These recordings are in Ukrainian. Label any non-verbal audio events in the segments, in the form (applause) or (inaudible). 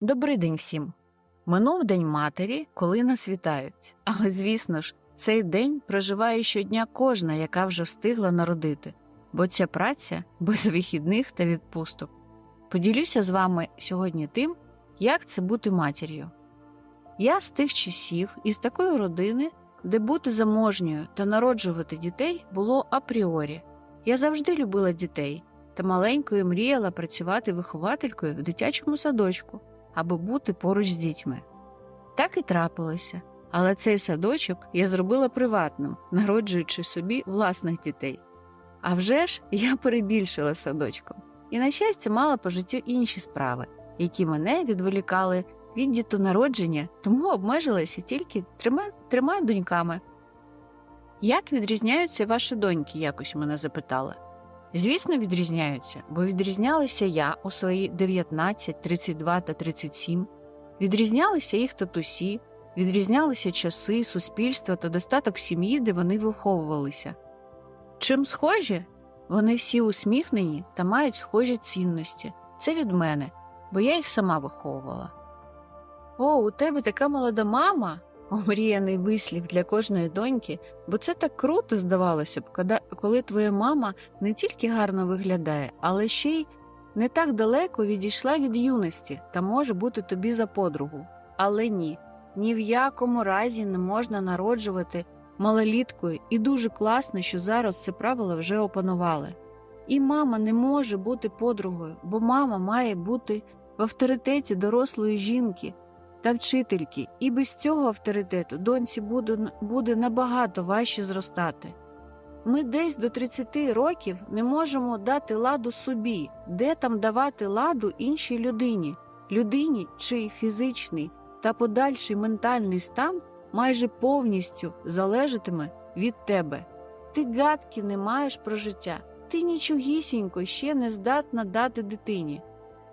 Добрий день всім. Минув День матері, коли нас вітають. Але, звісно ж, цей день проживає щодня кожна, яка вже встигла народити, бо ця праця без вихідних та відпусток. Поділюся з вами сьогодні тим, як це бути матір'ю. Я з тих часів із такої родини, де бути заможньою та народжувати дітей було апріорі. Я завжди любила дітей та маленькою мріяла працювати вихователькою в дитячому садочку аби бути поруч з дітьми. Так і трапилося, але цей садочок я зробила приватним, народжуючи собі власних дітей. А вже ж я перебільшила садочком і, на щастя, мала по життю інші справи, які мене відволікали від дітонародження, тому обмежилася тільки трьома, трьома доньками. Як відрізняються ваші доньки? якось мене запитали. Звісно, відрізняються, бо відрізнялися я у свої 19, 32 та 37, відрізнялися їх татусі, відрізнялися часи, суспільства та достаток сім'ї, де вони виховувалися. Чим схожі? Вони всі усміхнені та мають схожі цінності. Це від мене, бо я їх сама виховувала. О, у тебе така молода мама. Омріяний вислів для кожної доньки, бо це так круто здавалося б, коли- твоя мама не тільки гарно виглядає, але ще й не так далеко відійшла від юності та може бути тобі за подругу. Але ні, ні в якому разі не можна народжувати малоліткою, і дуже класно, що зараз це правило вже опанували. І мама не може бути подругою, бо мама має бути в авторитеті дорослої жінки та вчительки, і без цього авторитету доньці буде, буде набагато важче зростати. Ми десь до 30 років не можемо дати ладу собі, де там давати ладу іншій людині, людині, чий фізичний та подальший ментальний стан майже повністю залежатиме від тебе. Ти гадки не маєш про життя, ти нічогісінько ще не здатна дати дитині.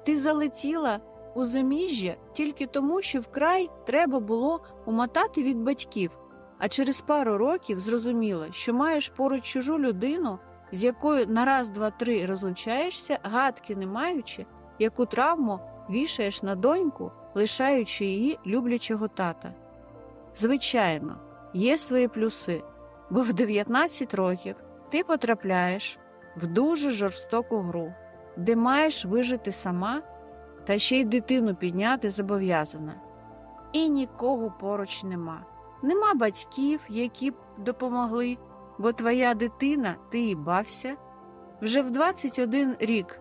Ти залетіла у заміжжя тільки тому, що вкрай треба було умотати від батьків, а через пару років зрозуміла, що маєш поруч чужу людину, з якою на раз, два, три розлучаєшся, гадки не маючи, яку травму вішаєш на доньку, лишаючи її люблячого тата. Звичайно, є свої плюси, бо в 19 років ти потрапляєш в дуже жорстоку гру, де маєш вижити сама та ще й дитину підняти зобов'язана. І нікого поруч нема. Нема батьків, які б допомогли, бо твоя дитина, ти їй бався, вже в 21 рік.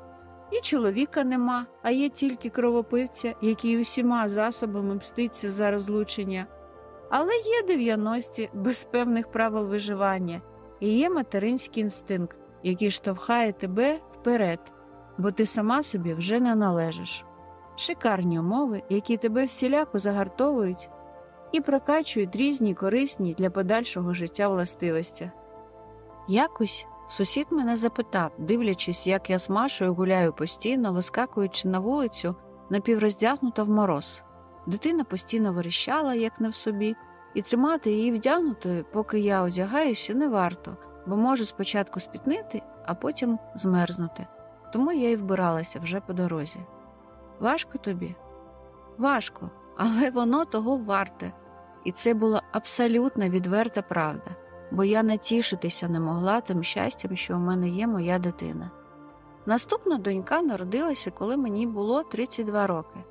І чоловіка нема, а є тільки кровопивця, який усіма засобами мститься за розлучення. Але є 90-ті без певних правил виживання, і є материнський інстинкт, який штовхає тебе вперед, бо ти сама собі вже не належиш шикарні умови, які тебе всіляко загартовують і прокачують різні корисні для подальшого життя властивості. Якось сусід мене запитав, дивлячись, як я з Машою гуляю постійно, вискакуючи на вулицю, напівроздягнута в мороз. Дитина постійно верещала, як не в собі, і тримати її вдягнутою, поки я одягаюся, не варто, бо може спочатку спітнити, а потім змерзнути. Тому я й вбиралася вже по дорозі. Важко тобі? Важко, але воно того варте. І це була абсолютно відверта правда, бо я натішитися не могла тим щастям, що у мене є моя дитина. Наступна донька народилася, коли мені було 32 роки.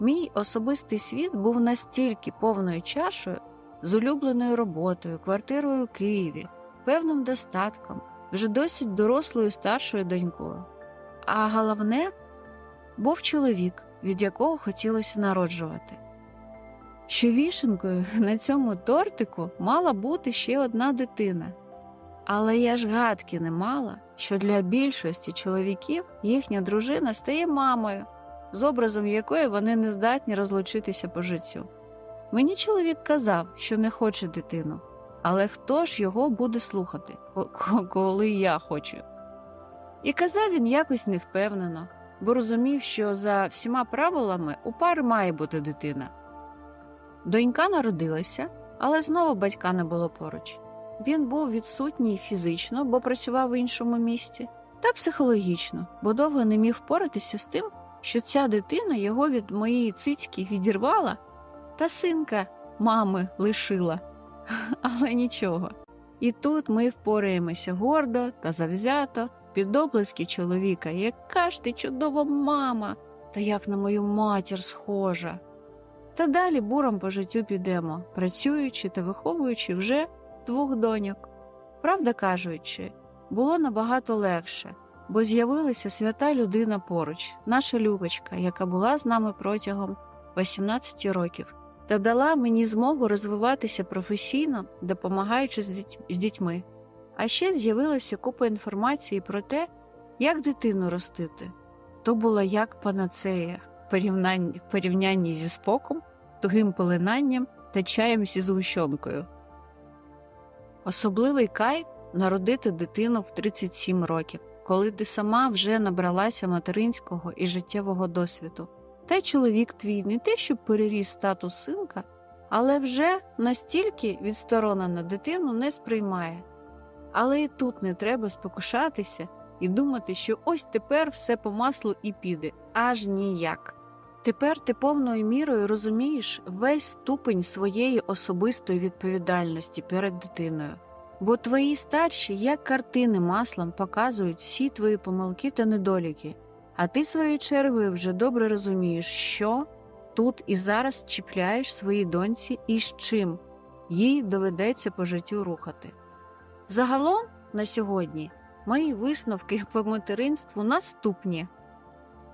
Мій особистий світ був настільки повною чашою з улюбленою роботою, квартирою у Києві, певним достатком, вже досить дорослою старшою донькою. А головне, був чоловік, від якого хотілося народжувати. Що вішенкою (laughs) на цьому тортику мала бути ще одна дитина. Але я ж гадки не мала, що для більшості чоловіків їхня дружина стає мамою, з образом якої вони не здатні розлучитися по життю. Мені чоловік казав, що не хоче дитину, але хто ж його буде слухати, ко- ко- коли я хочу? І казав він якось невпевнено, бо розумів, що за всіма правилами у пари має бути дитина. Донька народилася, але знову батька не було поруч. Він був відсутній фізично, бо працював в іншому місті, та психологічно, бо довго не міг впоратися з тим, що ця дитина його від моєї цицьки відірвала, та синка мами лишила. (laughs) Але нічого. І тут ми впораємося гордо та завзято під оплески чоловіка. Яка ж ти чудова мама, та як на мою матір схожа. Та далі буром по життю підемо, працюючи та виховуючи вже двох доньок. Правда кажучи, було набагато легше, бо з'явилася свята людина поруч, наша Любочка, яка була з нами протягом 18 років, та дала мені змогу розвиватися професійно, допомагаючи з, з дітьми. А ще з'явилася купа інформації про те, як дитину ростити. То була як панацея в порівнянні, зі споком, тугим полинанням та чаєм зі згущенкою. Особливий кайф народити дитину в 37 років, коли ти сама вже набралася материнського і життєвого досвіду. Та чоловік твій не те, щоб переріс статус синка, але вже настільки відсторонено дитину не сприймає. Але і тут не треба спокушатися і думати, що ось тепер все по маслу і піде, аж ніяк. Тепер ти повною мірою розумієш весь ступень своєї особистої відповідальності перед дитиною, бо твої старші, як картини маслом, показують всі твої помилки та недоліки, а ти своєю чергою вже добре розумієш, що тут і зараз чіпляєш своїй доньці і з чим їй доведеться по життю рухати. Загалом на сьогодні мої висновки (laughs) по материнству наступні.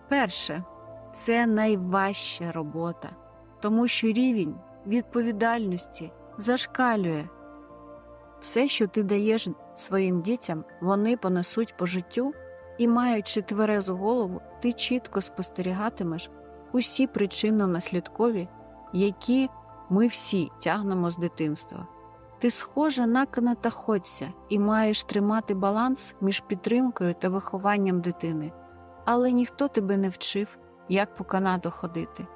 Перше, це найважча робота, тому що рівень відповідальності зашкалює. Все, що ти даєш своїм дітям, вони понесуть по життю, і, маючи тверезу голову, ти чітко спостерігатимеш усі причинно-наслідкові, які ми всі тягнемо з дитинства. Ти схожа на канатоходця і маєш тримати баланс між підтримкою та вихованням дитини, але ніхто тебе не вчив, як по канату ходити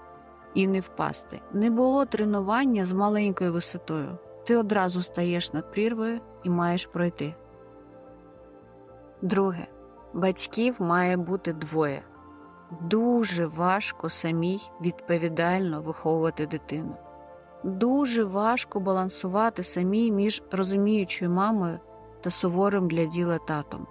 і не впасти. Не було тренування з маленькою висотою. Ти одразу стаєш над прірвою і маєш пройти. Друге. Батьків має бути двоє. Дуже важко самій відповідально виховувати дитину. Дуже важко балансувати самій між розуміючою мамою та суворим для діла татом.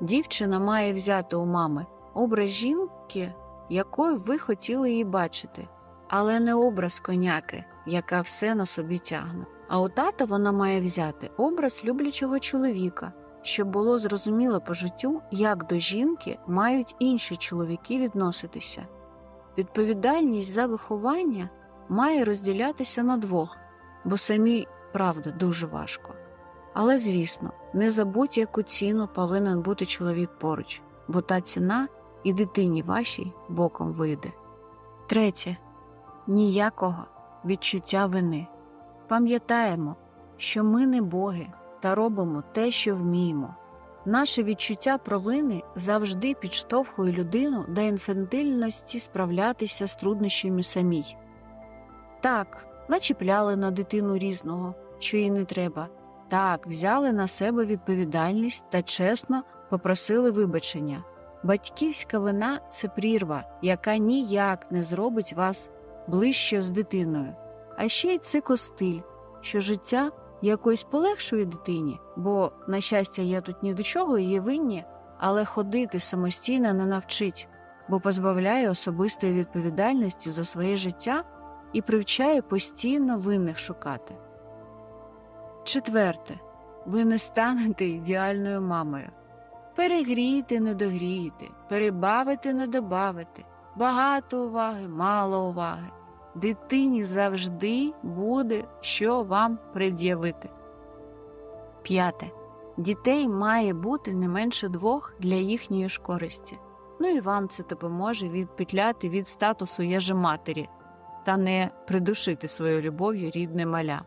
Дівчина має взяти у мами образ жінки, якою ви хотіли її бачити, але не образ коняки, яка все на собі тягне. А у тата вона має взяти образ люблячого чоловіка, щоб було зрозуміло по життю, як до жінки мають інші чоловіки відноситися. Відповідальність за виховання має розділятися на двох, бо самі, правда, дуже важко. Але, звісно, не забудь, яку ціну повинен бути чоловік поруч, бо та ціна і дитині вашій боком вийде. Третє ніякого відчуття вини. Пам'ятаємо, що ми не боги та робимо те, що вміємо. Наше відчуття провини завжди підштовхує людину до інфантильності справлятися з труднощами самій. Так, начіпляли на дитину різного, що їй не треба. Так, взяли на себе відповідальність та чесно попросили вибачення. Батьківська вина це прірва, яка ніяк не зробить вас ближче з дитиною. А ще й це костиль, що життя якось полегшує дитині, бо, на щастя, я тут ні до чого її винні, але ходити самостійно не навчить, бо позбавляє особистої відповідальності за своє життя і привчає постійно винних шукати. Четверте, ви не станете ідеальною мамою. Перегріти, не догріти, перебавити, не добавити, багато уваги, мало уваги. Дитині завжди буде що вам пред'явити. П'яте. Дітей має бути не менше двох для їхньої ж користі. Ну і вам це допоможе відпетляти від статусу єжематері та не придушити свою любов'ю рідне маля.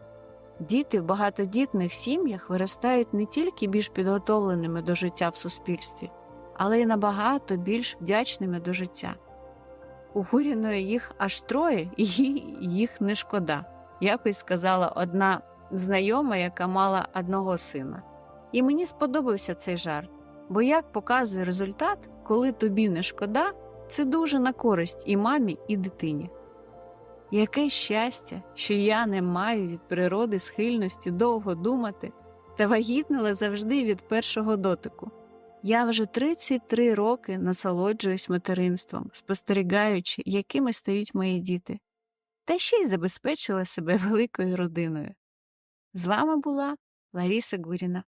Діти в багатодітних сім'ях виростають не тільки більш підготовленими до життя в суспільстві, але й набагато більш вдячними до життя. У Гуріної їх аж троє, і їх не шкода, якось сказала одна знайома, яка мала одного сина. І мені сподобався цей жарт, бо як показує результат, коли тобі не шкода, Це дуже на користь і мамі, і дитині. Яке щастя, що я не маю від природи схильності довго думати та вагітнила завжди від першого дотику. Я вже 33 роки насолоджуюсь материнством, спостерігаючи, якими стають мої діти, та ще й забезпечила себе (laughs) великою родиною. З вами була Лариса Гуріна.